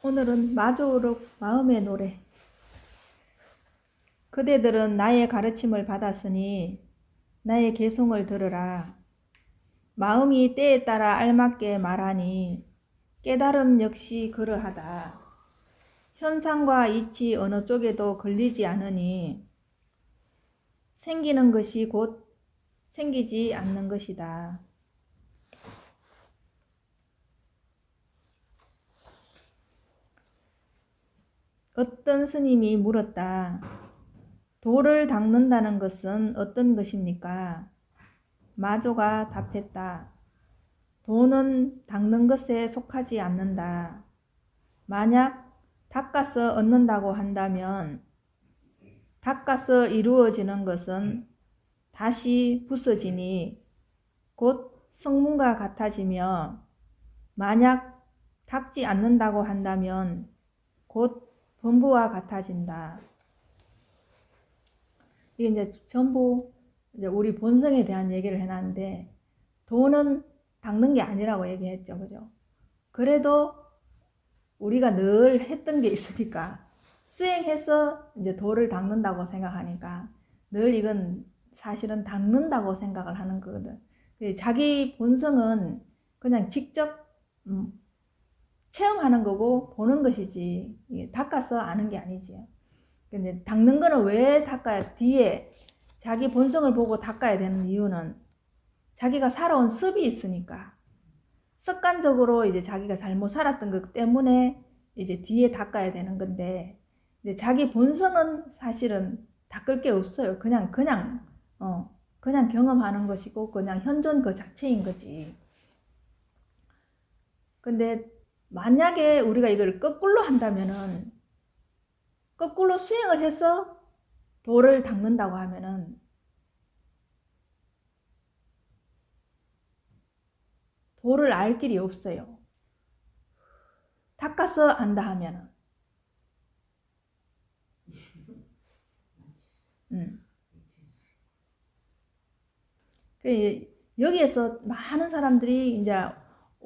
오늘은 마조록 마음의 노래. 그대들은 나의 가르침을 받았으니 나의 개송을 들으라. 마음이 때에 따라 알맞게 말하니 깨달음 역시 그러하다. 현상과 이치 어느 쪽에도 걸리지 않으니 생기는 것이 곧 생기지 않는 것이다. 어떤 스님이 물었다. 돌을 닦는다는 것은 어떤 것입니까? 마조가 답했다. 돈은 닦는 것에 속하지 않는다. 만약 닦아서 얻는다고 한다면 닦아서 이루어지는 것은 다시 부서지니 곧 성문과 같아지며 만약 닦지 않는다고 한다면 곧 범부와 같아진다. 이게 이제 전부 이제 우리 본성에 대한 얘기를 해놨는데 돈은 닦는 게 아니라고 얘기했죠, 그죠? 그래도 우리가 늘 했던 게 있으니까 수행해서 이제 돌을 닦는다고 생각하니까 늘 이건 사실은 닦는다고 생각을 하는 거거든. 자기 본성은 그냥 직접 음, 체험하는 거고 보는 것이지 닦아서 아는 게 아니지요. 근데 닦는 거는 왜 닦아야 뒤에 자기 본성을 보고 닦아야 되는 이유는 자기가 살아온 습이 있으니까 습관적으로 이제 자기가 잘못 살았던 것 때문에 이제 뒤에 닦아야 되는 건데 이제 자기 본성은 사실은 닦을 게 없어요. 그냥 그냥 어 그냥 경험하는 것이고 그냥 현존 그 자체인 거지. 근데 만약에 우리가 이걸 거꾸로 한다면은 거꾸로 수행을 해서 돌을 닦는다고 하면은 돌을 알 길이 없어요. 닦아서 안다 하면은. 음. 그 여기에서 많은 사람들이 이제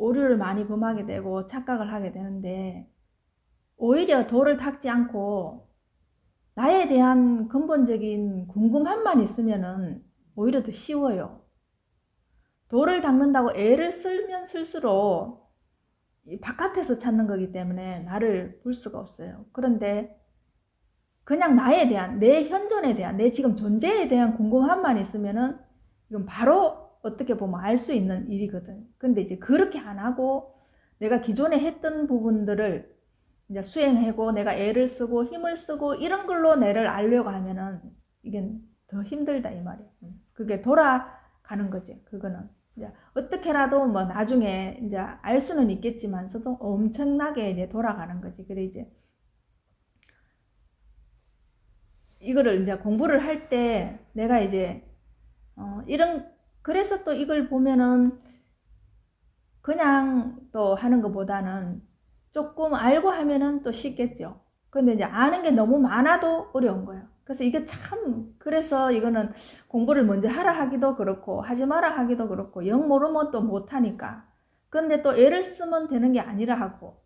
오류를 많이 범하게 되고 착각을 하게 되는데 오히려 돌을 닦지 않고 나에 대한 근본적인 궁금함만 있으면은 오히려 더 쉬워요. 돌을 닦는다고 애를 쓸면 쓸수록 바깥에서 찾는 거기 때문에 나를 볼 수가 없어요. 그런데 그냥 나에 대한 내 현존에 대한 내 지금 존재에 대한 궁금함만 있으면은 이건 바로 어떻게 보면 알 수 있는 일이거든. 근데 이제 그렇게 안 하고 내가 기존에 했던 부분들을 이제 수행하고 내가 애를 쓰고 힘을 쓰고 이런 걸로 내를 알려고 하면은 이게 더 힘들다 이 말이야. 음. 그게 돌아가는 거지. 그거는 이제 어떻게라도 뭐 나중에 이제 알 수는 있겠지만서도 엄청나게 이제 돌아가는 거지. 그래 이제 이거를 이제 공부를 할 때 내가 이제 어 이런 그래서 또 이걸 보면은 그냥 또 하는 것보다는 조금 알고 하면은 또 쉽겠죠. 근데 이제 아는 게 너무 많아도 어려운 거예요. 그래서 이게 참, 그래서 이거는 공부를 먼저 하라 하기도 그렇고, 하지 마라 하기도 그렇고, 영 모르면 또 못하니까. 근데 또 애를 쓰면 되는 게 아니라 하고,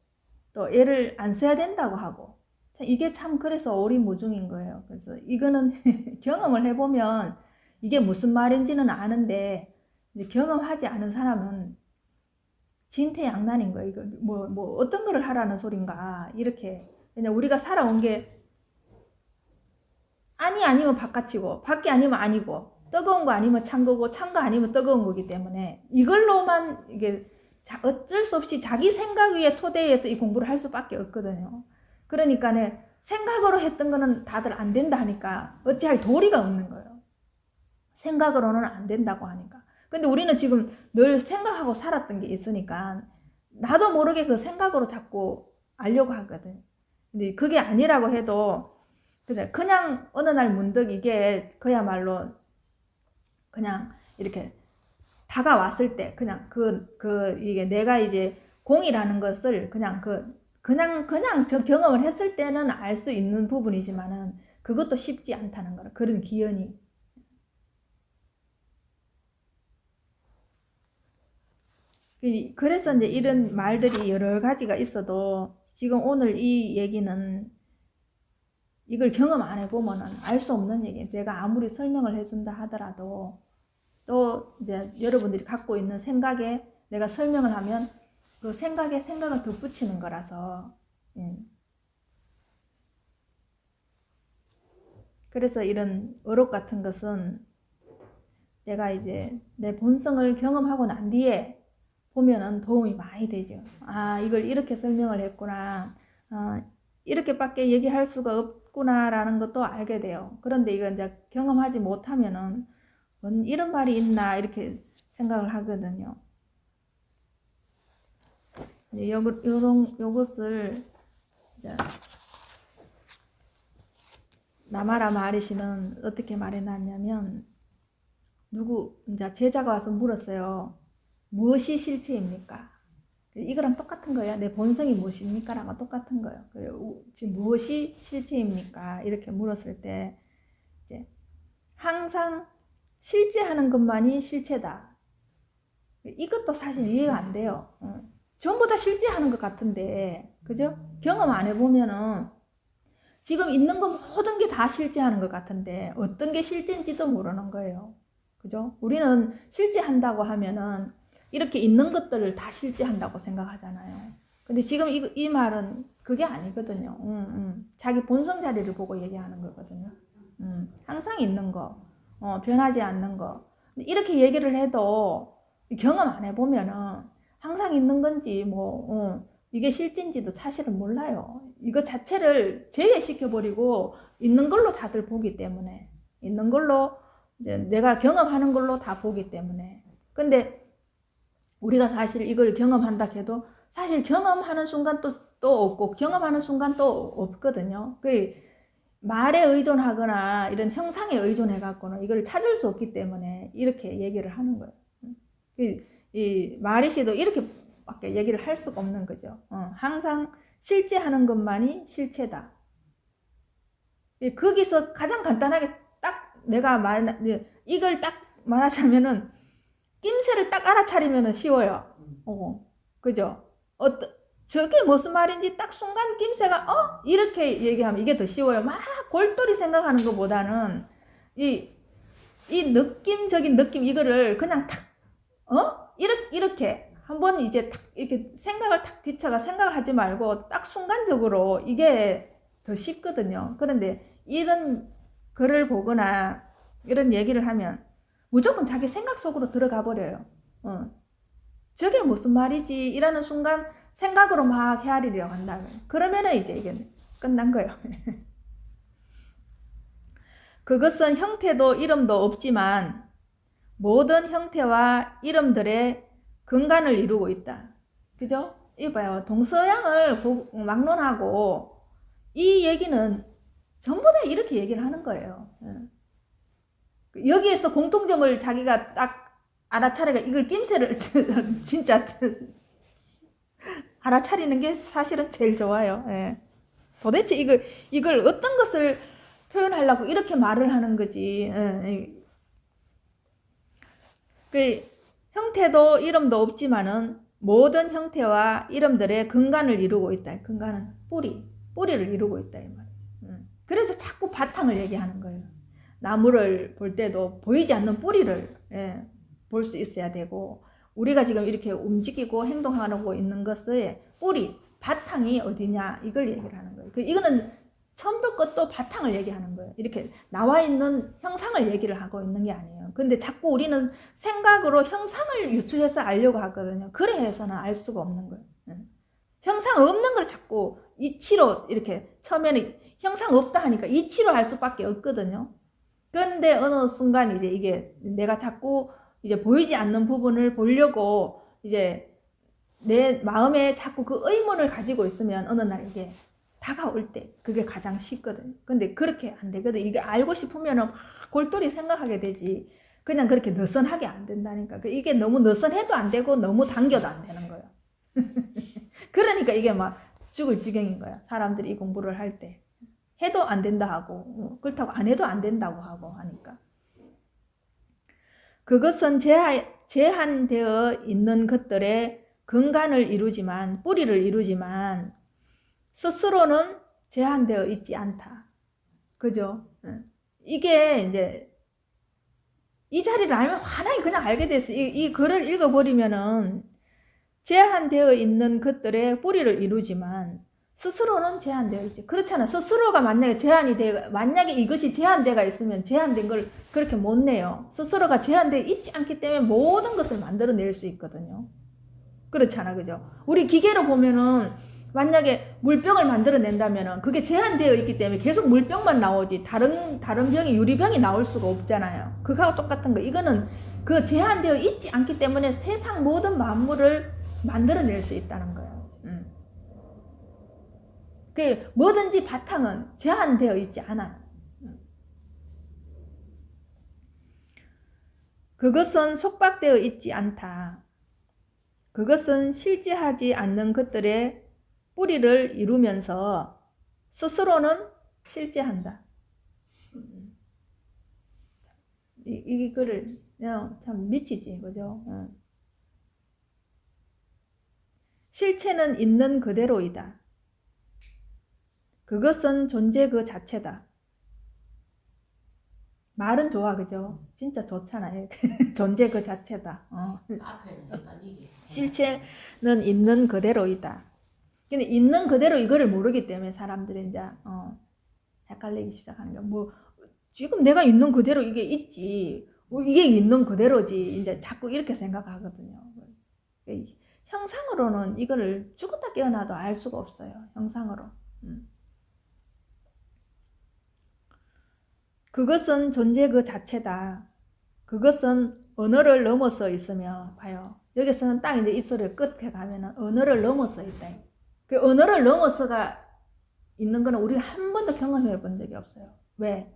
또 애를 안 써야 된다고 하고. 이게 참 그래서 오리무중인 거예요. 그래서 이거는 경험을 해보면 이게 무슨 말인지는 아는데 경험하지 않은 사람은 진퇴양난인 거예요. 이거 뭐, 뭐 어떤 거를 하라는 소린가 이렇게 그냥 우리가 살아온 게 아니 아니면 바깥이고 밖이 아니면 아니고 뜨거운 거 아니면 찬 거고 찬 거 아니면 뜨거운 거기 때문에 이걸로만 이게 어쩔 수 없이 자기 생각 위에 토대에서 이 공부를 할 수밖에 없거든요. 그러니까 생각으로 했던 거는 다들 안 된다 하니까 어찌할 도리가 없는 거예요. 생각으로는 안 된다고 하니까. 근데 우리는 지금 늘 생각하고 살았던 게 있으니까 나도 모르게 그 생각으로 자꾸 알려고 하거든. 근데 그게 아니라고 해도 그냥 어느 날 문득 이게 그야말로 그냥 이렇게 다가왔을 때 그냥 그, 그, 이게 내가 이제 공이라는 것을 그냥 그, 그냥, 그냥 저 경험을 했을 때는 알 수 있는 부분이지만은 그것도 쉽지 않다는 거라. 그런 기연이. 그- 그래서 이제 이런 말들이 여러 가지가 있어도 지금 오늘 이 얘기는 이걸 경험 안 해보면은 알 수 없는 얘기예요. 내가 아무리 설명을 해준다 하더라도 또 이제 여러분들이 갖고 있는 생각에 내가 설명을 하면 그 생각에 생각을 덧붙이는 거라서 예. 그래서 이런 어록 같은 것은 내가 이제 내 본성을 경험하고 난 뒤에 보면은 도움이 많이 되죠. 아, 이걸 이렇게 설명을 했구나. 아, 이렇게밖에 얘기할 수가 없구나라는 것도 알게 돼요. 그런데 이거 이제 경험하지 못하면은 뭔 이런 말이 있나 이렇게 생각을 하거든요. 이제 요, 요런, 요것을 이제 나마라 마리시는 어떻게 말해놨냐면 누구 이제 제자가 와서 물었어요. 무엇이 실체입니까? 이거랑 똑같은 거야. 내 본성이 무엇입니까? 라고 똑같은 거예요. 지금 무엇이 실체입니까? 이렇게 물었을 때 이제 항상 실제하는 것만이 실체다. 이것도 사실 이해가 안 돼요. 어. 전부 다 실제하는 것 같은데, 그죠? 경험 안 해보면은 지금 있는 거 모든 게 다 실제하는 것 같은데 어떤 게 실제인지도 모르는 거예요. 그죠? 우리는 실제한다고 하면은 이렇게 있는 것들을 다 실제한다고 생각하잖아요. 근데 지금 이, 이 말은 그게 아니거든요. 음, 음. 자기 본성 자리를 보고 얘기하는 거거든요. 음, 항상 있는 거, 어, 변하지 않는 거. 이렇게 얘기를 해도 경험 안 해보면은 항상 있는 건지 뭐 어, 이게 실제인지도 사실은 몰라요. 이거 자체를 제외시켜버리고 있는 걸로 다들 보기 때문에 있는 걸로 이제 내가 경험하는 걸로 다 보기 때문에 근데 우리가 사실 이걸 경험한다 해도 사실 경험하는 순간 또, 또 없고 경험하는 순간 또 없거든요. 그 말에 의존하거나 이런 형상에 의존해 갖고는 이걸 찾을 수 없기 때문에 이렇게 얘기를 하는 거예요. 이, 이 마리시도 이렇게 밖에 얘기를 할 수가 없는 거죠. 어, 항상 실제 하는 것만이 실체다. 이, 거기서 가장 간단하게 딱 내가 말, 이걸 딱 말하자면은 낌새를 딱 알아차리면 쉬워요. 어, 그죠? 어떤, 저게 무슨 말인지 딱 순간 낌새가, 어? 이렇게 얘기하면 이게 더 쉬워요. 막 골똘히 생각하는 것보다는 이, 이 느낌적인 느낌, 이거를 그냥 탁, 어? 이렇게, 이렇게. 한번 이제 탁, 이렇게 생각을 탁 뒤쳐가 생각을 하지 말고 딱 순간적으로 이게 더 쉽거든요. 그런데 이런 글을 보거나 이런 얘기를 하면 무조건 자기 생각 속으로 들어가 버려요. 어. 저게 무슨 말이지? 이라는 순간 생각으로 막 헤아리려고 한다면. 그러면은 이제 이게 끝난 거예요. 그것은 형태도 이름도 없지만 모든 형태와 이름들의 근간을 이루고 있다. 그죠? 이 봐요. 동서양을 막론하고 이 얘기는 전부 다 이렇게 얘기를 하는 거예요. 여기에서 공통점을 자기가 딱 알아차리가 이걸 낌새를 진짜 알아차리는 게 사실은 제일 좋아요. 예. 도대체 이걸 이걸 어떤 것을 표현하려고 이렇게 말을 하는 거지. 예. 그 형태도 이름도 없지만은 모든 형태와 이름들의 근간을 이루고 있다. 근간은 뿌리, 뿌리를 이루고 있다 이 말. 음. 그래서 자꾸 바탕을 얘기하는 거예요. 나무를 볼 때도 보이지 않는 뿌리를 예, 볼 수 있어야 되고 우리가 지금 이렇게 움직이고 행동하고 있는 것의 뿌리, 바탕이 어디냐 이걸 얘기를 하는 거예요. 그 이거는 처음도 끝도 바탕을 얘기하는 거예요. 이렇게 나와 있는 형상을 얘기를 하고 있는 게 아니에요. 근데 자꾸 우리는 생각으로 형상을 유추해서 알려고 하거든요. 그래 해서는 알 수가 없는 거예요. 형상 없는 걸 자꾸 이치로 이렇게 처음에는 형상 없다 하니까 이치로 할 수밖에 없거든요. 그런데 어느 순간 이제 이게 내가 자꾸 이제 보이지 않는 부분을 보려고 이제 내 마음에 자꾸 그 의문을 가지고 있으면 어느 날 이게 다가올 때 그게 가장 쉽거든. 근데 그렇게 안 되거든. 이게 알고 싶으면은 막 골똘히 생각하게 되지. 그냥 그렇게 느슨하게 안 된다니까. 그 이게 너무 느슨해도 안 되고 너무 당겨도 안 되는 거예요. 그러니까 이게 막 죽을 지경인 거야. 사람들이 이 공부를 할 때. 해도 안 된다 하고, 그렇다고 안 해도 안 된다고 하고 하니까. 그것은 제 제한 되어 있는 것들의 근간을 이루지만 뿌리를 이루지만 스스로는 제한되어 있지 않다. 그죠? 응. 이게 이제 이 자리를 알면 환하게 그냥 알게 됐어. 이, 이 글을 읽어버리면은 제한되어 있는 것들의 뿌리를 이루지만 스스로는 제한되어 있지. 그렇잖아. 스스로가 만약에 제한이 돼, 만약에 이것이 제한되가 있으면 제한된 걸 그렇게 못 내요. 스스로가 제한되어 있지 않기 때문에 모든 것을 만들어낼 수 있거든요. 그렇잖아. 그죠? 우리 기계로 보면은 만약에 물병을 만들어낸다면은 그게 제한되어 있기 때문에 계속 물병만 나오지 다른 다른 병이 유리병이 나올 수가 없잖아요. 그거하고 똑같은 거. 이거는 그 제한되어 있지 않기 때문에 세상 모든 만물을 만들어낼 수 있다는 거예요. 음. 그 뭐든지 바탕은 제한되어 있지 않아. 음. 그것은 속박되어 있지 않다. 그것은 실제하지 않는 것들의 뿌리를 이루면서 스스로는 실제한다. 이, 이거를 참 미치지, 그죠? 실체는 있는 그대로이다. 그것은 존재 그 자체다. 말은 좋아, 그죠? 진짜 좋잖아요. 존재 그 자체다. 어. 실체는 있는 그대로이다. 근데 있는 그대로 이거를 모르기 때문에 사람들이 이제 어, 헷갈리기 시작하는 거야. 뭐 지금 내가 있는 그대로 이게 있지. 뭐 이게 있는 그대로지. 이제 자꾸 이렇게 생각하거든요. 형상으로는 이거를 죽었다 깨어나도 알 수가 없어요. 형상으로. 음. 그것은 존재 그 자체다. 그것은 언어를 넘어서 있으며 봐요. 여기서는 딱 이제 이 소리를 끝에 가면은 언어를 넘어서 있다. 그 언어를 넘어서가 있는 거는 우리가 한 번도 경험해 본 적이 없어요. 왜?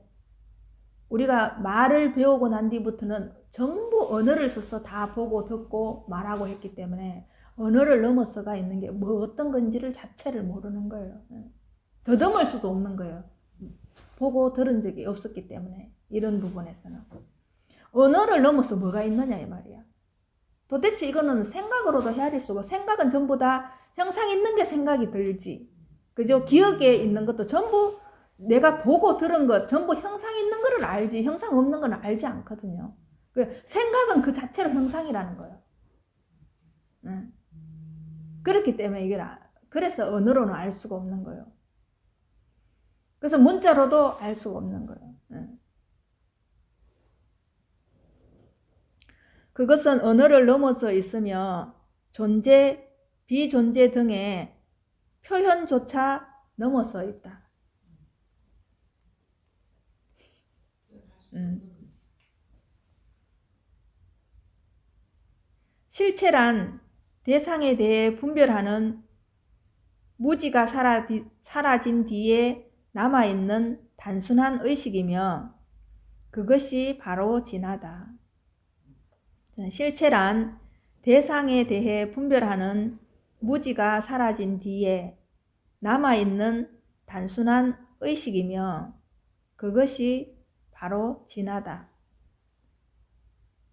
우리가 말을 배우고 난 뒤부터는 전부 언어를 써서 다 보고 듣고 말하고 했기 때문에 언어를 넘어서가 있는 게 뭐 어떤 건지를 자체를 모르는 거예요. 예. 더듬을 수도 없는 거예요. 보고 들은 적이 없었기 때문에 이런 부분에서는 언어를 넘어서 뭐가 있느냐 이 말이야. 도대체 이거는 생각으로도 헤아릴 수가 생각은 전부 다 형상 있는 게 생각이 들지. 그죠? 기억에 있는 것도 전부 내가 보고 들은 것 전부 형상 있는 거를 알지 형상 없는 건 알지 않거든요. 그 생각은 그 자체로 형상이라는 거예요. 응. 그렇기 때문에 이게 그래서 언어로는 알 수가 없는 거예요. 그래서 문자로도 알 수가 없는 거예요. 응. 그것은 언어를 넘어서 있으며 존재, 비존재 등의 표현조차 넘어서 있다. 음. 실체란 대상에 대해 분별하는 무지가 사라진 뒤에 남아있는 단순한 의식이며 그것이 바로 진하다. 실체란 대상에 대해 분별하는 무지가 사라진 뒤에 남아있는 단순한 의식이며 그것이 바로 진하다.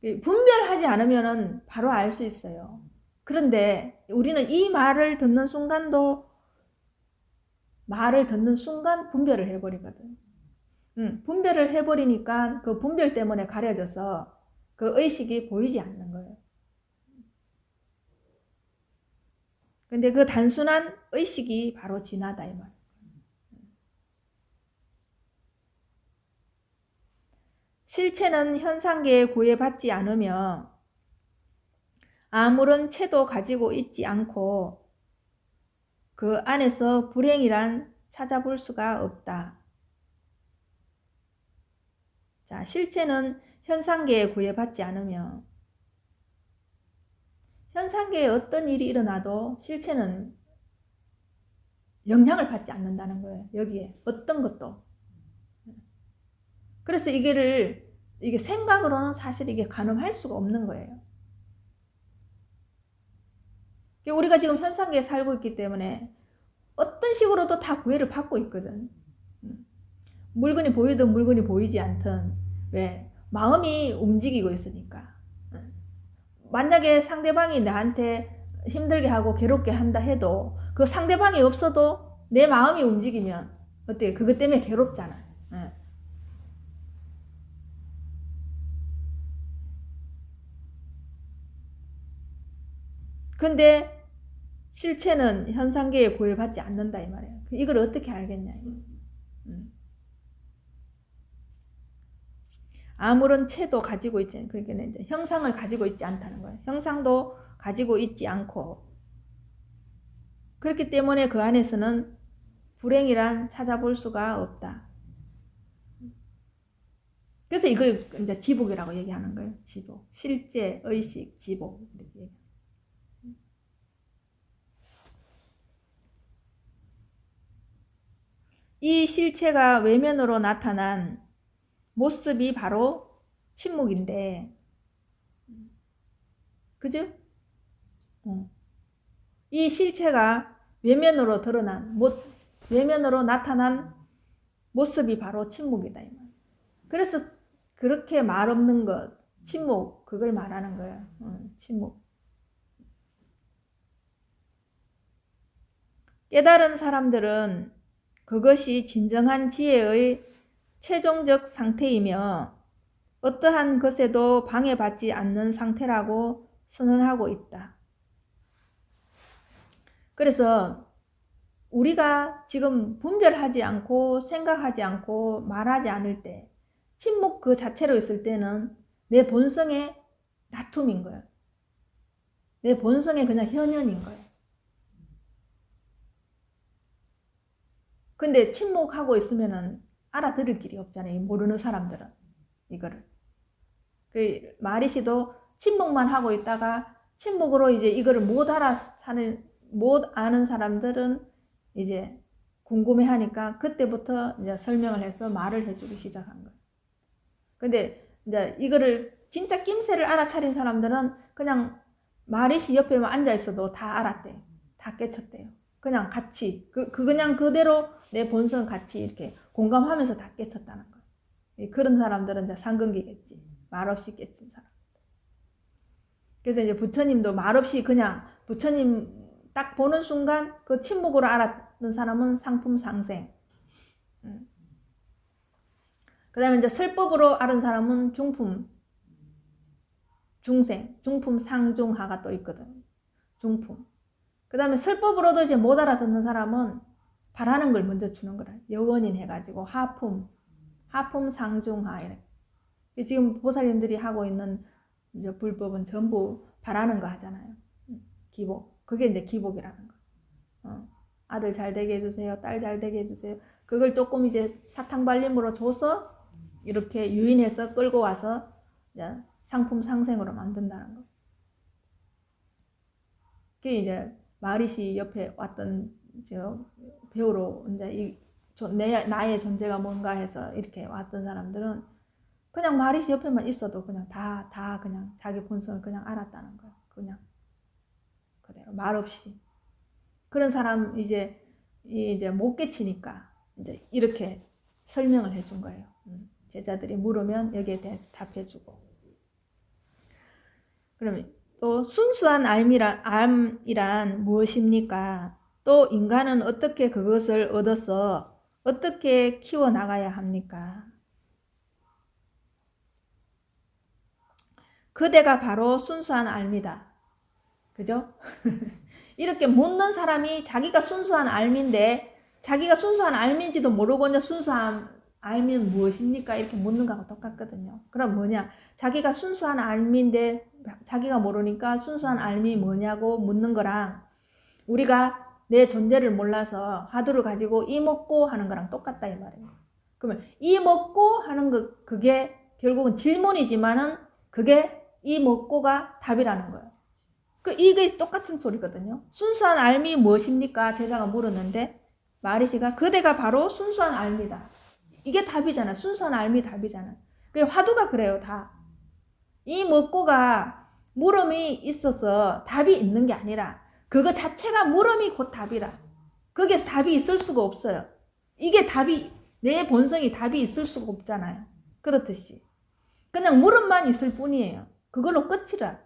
분별하지 않으면 바로 알 수 있어요. 그런데 우리는 이 말을 듣는 순간도 말을 듣는 순간 분별을 해버리거든. 응, 분별을 해버리니까 그 분별 때문에 가려져서 그 의식이 보이지 않는 거예요. 근데 그 단순한 의식이 바로 진하다 이 말. 실체는 현상계에 구애받지 않으며 아무런 채도 가지고 있지 않고 그 안에서 불행이란 찾아볼 수가 없다. 자, 실체는 현상계에 구애받지 않으며 현상계에 어떤 일이 일어나도 실체는 영향을 받지 않는다는 거예요. 여기에 어떤 것도. 그래서 이게를 이게 생각으로는 사실 이게 가늠할 수가 없는 거예요. 우리가 지금 현상계에 살고 있기 때문에 어떤 식으로도 다 구애를 받고 있거든. 음. 물건이 보이든 물건이 보이지 않든 왜 마음이 움직이고 있으니까 만약에 상대방이 나한테 힘들게 하고 괴롭게 한다 해도 그 상대방이 없어도 내 마음이 움직이면 어때요? 그것 때문에 괴롭잖아. 예. 근데 실체는 현상계에 구애받지 않는다 이 말이에요. 이걸 어떻게 알겠냐. 음. 아무런 체도 가지고 있지 그러니까 이제 형상을 가지고 있지 않다는 거예요. 형상도 가지고 있지 않고 그렇기 때문에 그 안에서는 불행이란 찾아볼 수가 없다. 그래서 이걸 이제 지복이라고 얘기하는 거예요. 지복. 실제, 의식, 지복. 이렇게 얘기. 이 실체가 외면으로 나타난 모습이 바로 침묵인데, 그죠? 어. 이 실체가 외면으로 드러난, 못, 외면으로 나타난 모습이 바로 침묵이다. 그래서 그렇게 말 없는 것, 침묵, 그걸 말하는 거예요. 어, 침묵. 깨달은 사람들은 그것이 진정한 지혜의 최종적 상태이며 어떠한 것에도 방해받지 않는 상태라고 선언하고 있다. 그래서 우리가 지금 분별하지 않고 생각하지 않고 말하지 않을 때 침묵 그 자체로 있을 때는 내 본성의 다툼인 거예요. 내 본성의 그냥 현현인 거예요. 근데 침묵하고 있으면은 알아들을 길이 없잖아요. 모르는 사람들은 이거를. 그 마리시도 침묵만 하고 있다가 침묵으로 이제 이거를 못 알아 사는 못 아는 사람들은 이제 궁금해 하니까 그때부터 이제 설명을 해서 말을 해주기 시작한 거예요. 근데 이제 이거를 진짜 낌새를 알아차린 사람들은 그냥 마리시 옆에만 앉아 있어도 다 알았대요. 다 깨쳤대요. 그냥 같이 그, 그 그냥 그대로 내 본성 같이 이렇게 공감하면서 다 깨쳤다는 거예요. 그런 사람들은 이제 상근기겠지. 말없이 깨친 사람. 그래서 이제 부처님도 말없이 그냥 부처님 딱 보는 순간 그 침묵으로 알았던 사람은 상품 상생. 음. 그 다음에 이제 설법으로 알은 사람은 중품, 중생, 중품 상중하가 또 있거든. 중품. 그 다음에 설법으로도 이제 못 알아듣는 사람은 바라는 걸 먼저 주는 거라. 여원인 해가지고 하품, 하품 상중하. 이렇게. 지금 보살님들이 하고 있는 불법은 전부 바라는 거 하잖아요. 기복. 그게 이제 기복이라는 거. 어. 아들 잘 되게 해주세요. 딸 잘 되게 해주세요. 그걸 조금 이제 사탕 발림으로 줘서 이렇게 유인해서 끌고 와서 상품 상생으로 만든다는 거. 그게 이제 마리시 옆에 왔던 저 배우로 이제 이 내, 나의 존재가 뭔가 해서 이렇게 왔던 사람들은 그냥 마리시 옆에만 있어도 그냥 다, 다 그냥 자기 본성을 그냥 알았다는 거예요. 그냥. 그대로. 말 없이. 그런 사람 이제, 이제 못 깨치니까 이제 이렇게 설명을 해준 거예요. 음, 제자들이 물으면 여기에 대해서 답해주고. 그러면 또 순수한 알미란, 암이란 무엇입니까? 또 인간은 어떻게 그것을 얻어서 어떻게 키워나가야 합니까? 그대가 바로 순수한 알미다. 그죠? 이렇게 묻는 사람이 자기가 순수한 알미인데 자기가 순수한 알미인지도 모르고 순수한 알미는 무엇입니까? 이렇게 묻는 거하고 똑같거든요. 그럼 뭐냐? 자기가 순수한 알미인데 자기가 모르니까 순수한 알미 뭐냐고 묻는 거랑 우리가 내 존재를 몰라서 화두를 가지고 이 먹고 하는 거랑 똑같다 이 말이에요. 그러면 이 먹고 하는 거 그게 결국은 질문이지만은 그게 이 먹고가 답이라는 거예요. 그 이게 똑같은 소리거든요. 순수한 알미 무엇입니까? 제자가 물었는데 마리시가 그대가 바로 순수한 알미다. 이게 답이잖아. 순수한 알미 답이잖아. 그 화두가 그래요, 다. 이 먹고가 물음이 있어서 답이 있는 게 아니라 그거 자체가 물음이 곧 답이라. 거기에서 답이 있을 수가 없어요. 이게 답이 내 본성이 답이 있을 수가 없잖아요. 그렇듯이 그냥 물음만 있을 뿐이에요. 그걸로 끝이라.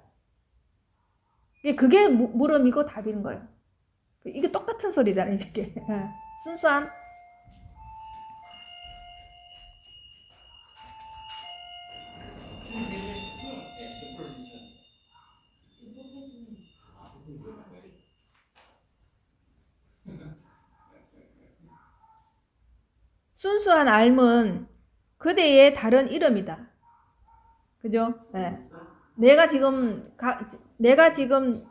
그게 무- 물음이고 답인 거예요. 이게 똑같은 소리잖아요, 이게. 예. 순수한 순수한 알은 그대의 다른 이름이다. 그죠? 예. 내가 지금 가, 내가 지금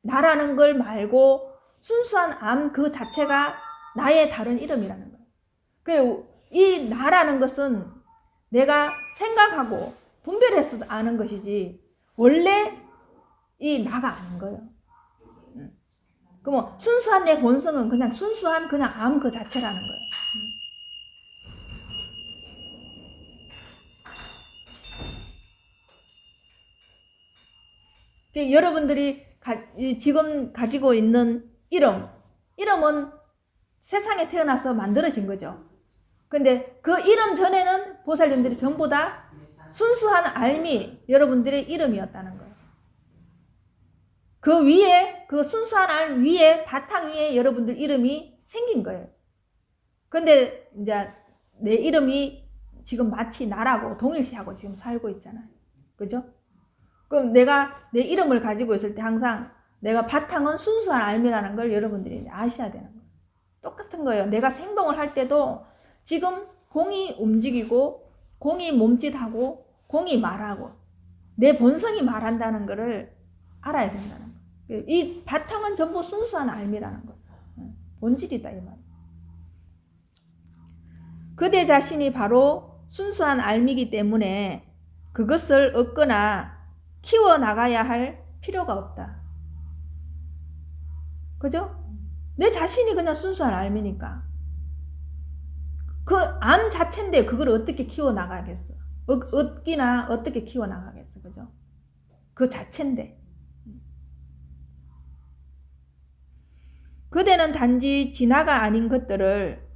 나라는 걸 말고 순수한 암 그 자체가 나의 다른 이름이라는 거예요. 그리고 이 나라는 것은 내가 생각하고 분별해서 아는 것이지 원래 이 나가 아닌 거예요. 음. 그럼 순수한 내 본성은 그냥 순수한 그냥 암 그 자체라는 거예요. 그 여러분들이 가, 이 지금 가지고 있는 이름, 이름은 세상에 태어나서 만들어진 거죠. 근데 그 이름 전에는 보살님들이 전부 다 순수한 알미 여러분들의 이름이었다는 거예요. 그 위에 그 순수한 알 위에 바탕 위에 여러분들 이름이 생긴 거예요. 근데 이제 내 이름이 지금 마치 나라고 동일시하고 지금 살고 있잖아요. 그죠? 그럼 내가 내 이름을 가지고 있을 때 항상 내가 바탕은 순수한 알미라는 걸 여러분들이 아셔야 되는 거예요. 똑같은 거예요. 내가 생동을 할 때도 지금 공이 움직이고 공이 몸짓하고 공이 말하고 내 본성이 말한다는 것을 알아야 된다는 거예요. 이 바탕은 전부 순수한 알미라는 거예요. 본질이다 이 말. 그대 자신이 바로 순수한 알미기 때문에 그것을 얻거나 키워 나가야 할 필요가 없다. 그죠? 내 자신이 그냥 순수한 알미니까. 그 암 자체인데 그걸 어떻게 키워 나가겠어? 얻- 얻기나 어떻게 키워 나가겠어? 그죠? 그 자체인데. 그대는 단지 진화가 아닌 것들을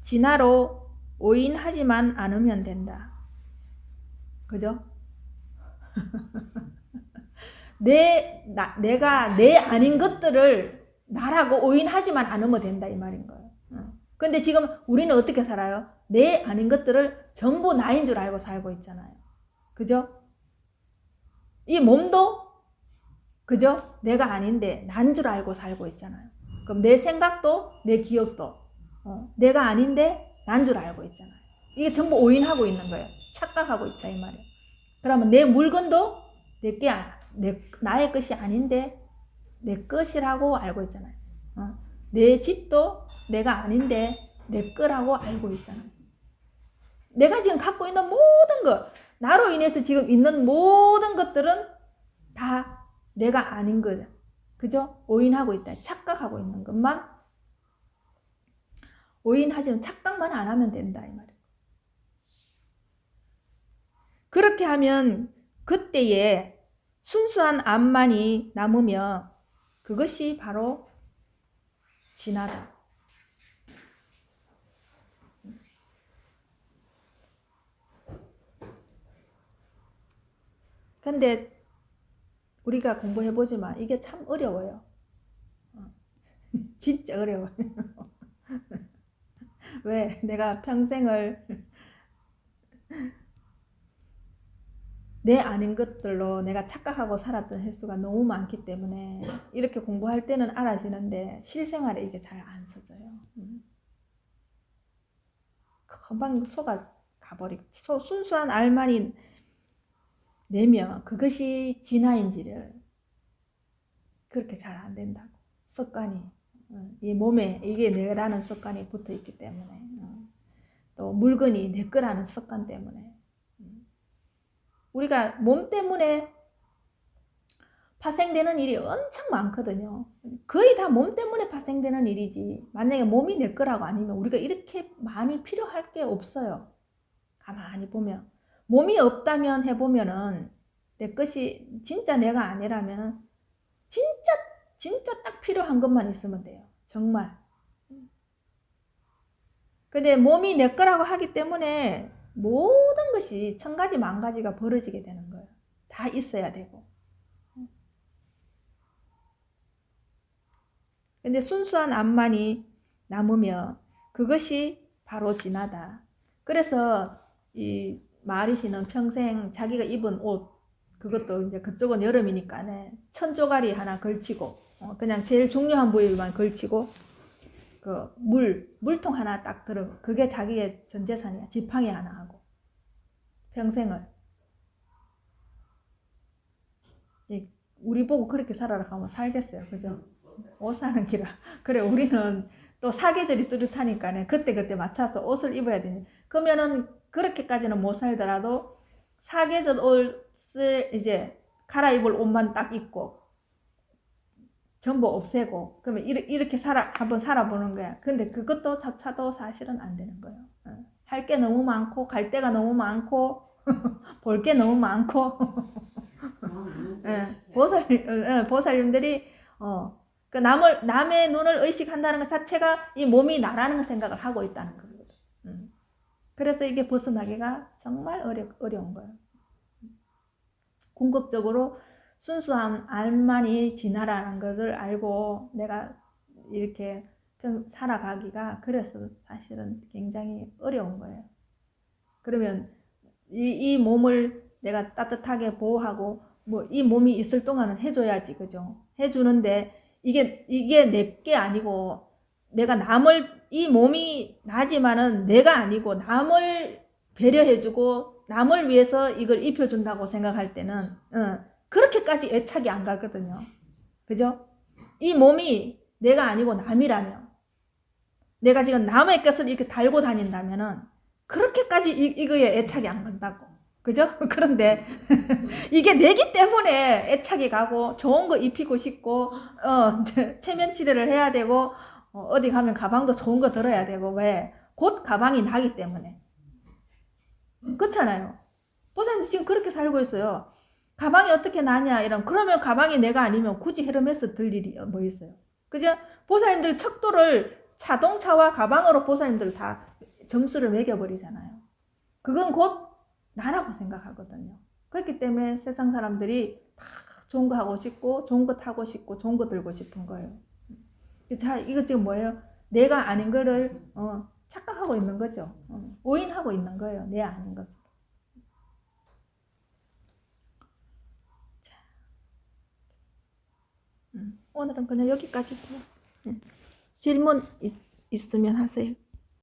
진화로 오인하지만 않으면 된다. 그죠? 내, 나, 내가 내 아닌 것들을 나라고 오인하지만 않으면 된다 이 말인 거예요. 어. 근데 지금 우리는 어떻게 살아요? 내 아닌 것들을 전부 나인 줄 알고 살고 있잖아요. 그죠? 이 몸도 그죠? 내가 아닌데 난 줄 알고 살고 있잖아요. 그럼 내 생각도 내 기억도 어, 내가 아닌데 난 줄 알고 있잖아요. 이게 전부 오인하고 있는 거예요. 착각하고 있다 이 말이에요. 그러면 내 물건도 내게 내 나의 것이 아닌데 내 것이라고 알고 있잖아요. 어? 내 집도 내가 아닌데 내 거라고 알고 있잖아요. 내가 지금 갖고 있는 모든 것, 나로 인해서 지금 있는 모든 것들은 다 내가 아닌 거죠. 그죠? 오인하고 있다. 착각하고 있는 것만 오인하지만 착각만 안 하면 된다 이 말이에요. 그렇게 하면 그때에 순수한 암만이 남으며 그것이 바로 진하다. 근데 우리가 공부해보지만 이게 참 어려워요. 어. 진짜 어려워요. 왜? 내가 평생을 내 아닌 것들로 내가 착각하고 살았던 횟수가 너무 많기 때문에 이렇게 공부할 때는 알아지는데 실생활에 이게 잘 안 써져요. 음. 금방 속아 가버리, 소, 순수한 알만이 내면 그것이 진화인지를 그렇게 잘 안 된다고. 습관이. 어, 이 몸에 이게 내라는 습관이 붙어 있기 때문에. 어. 또 물건이 내 거라는 습관 때문에. 우리가 몸 때문에 파생되는 일이 엄청 많거든요. 거의 다 몸 때문에 파생되는 일이지. 만약에 몸이 내 거라고 아니면 우리가 이렇게 많이 필요할 게 없어요. 가만히 보면. 몸이 없다면 해보면은 내 것이 진짜 내가 아니라면 진짜, 진짜 딱 필요한 것만 있으면 돼요. 정말. 근데 몸이 내 거라고 하기 때문에 모든 것이 천 가지 만 가지가 벌어지게 되는 거예요. 다 있어야 되고. 근데 순수한 암만이 남으면 그것이 바로 진하다. 그래서 이 마리시는 평생 자기가 입은 옷 그것도 이제 그쪽은 여름이니까 천 조가리 하나 걸치고 어, 그냥 제일 중요한 부위만 걸치고 그 물 물통 하나 딱 들어 그게 자기의 전 재산이야. 지팡이 하나 하고. 평생을. 이 우리 보고 그렇게 살아라 하면 살겠어요. 그죠? 못 사는 기라 그래 우리는 또 사계절이 뚜렷하니까 그때 그때 맞춰서 옷을 입어야 되니. 그러면은 그렇게까지는 못 살더라도 사계절 옷을 이제 갈아입을 옷만 딱 입고 전부 없애고 그러면 이렇게, 살아 한번 살아보는 거야. 근데 그것도 자차도 사실은 안 되는 거예요. 할 게 너무 많고 갈 데가 너무 많고 볼 게 너무 많고 예, 보살 예, 보살님들이 어, 그 남을 남의 눈을 의식한다는 것 자체가 이 몸이 나라는 걸 생각을 하고 있다는. 음. 그래서 이게 벗어나기가 정말 어려 어려운 거예요. 궁극적으로 순수한 알만이 진화라는 것을 알고 내가 이렇게 평- 살아가기가 그래서 사실은 굉장히 어려운 거예요. 그러면 이, 이 몸을 내가 따뜻하게 보호하고 뭐 이 몸이 있을 동안은 해줘야지 그죠? 해주는데 이게 이게 내게 아니고 내가 남을 이 몸이 나지만은 내가 아니고 남을 배려해주고 남을 위해서 이걸 입혀준다고 생각할 때는 어, 그렇게까지 애착이 안 가거든요. 그죠? 이 몸이 내가 아니고 남이라면 내가 지금 남의 것을 이렇게 달고 다닌다면은 그렇게까지 이, 이거에 애착이 안 간다고. 그죠? 그런데 이게 내기 때문에 애착이 가고 좋은 거 입히고 싶고 어, 체면 치료를 해야 되고 어, 어디 가면 가방도 좋은 거 들어야 되고 왜? 곧 가방이 나기 때문에. 그렇잖아요. 보사님 지금 그렇게 살고 있어요. 가방이 어떻게 나냐 이런 그러면 가방이 내가 아니면 굳이 헤르메스 들 일이 뭐 있어요. 그죠? 보사님들 척도를 자동차와 가방으로 보사님들 다 점수를 매겨버리잖아요. 그건 곧 나라고 생각하거든요. 그렇기 때문에 세상 사람들이 다 좋은 거 하고 싶고 좋은 거 타고 싶고 좋은 거 들고 싶은 거예요. 자, 이거 지금 뭐예요? 내가 아닌 거를 어, 착각하고 있는 거죠. 어, 오인하고 있는 거예요. 내 아닌 것을. 자, 음, 오늘은 그냥 여기까지. 음, 질문 있, 있으면 하세요.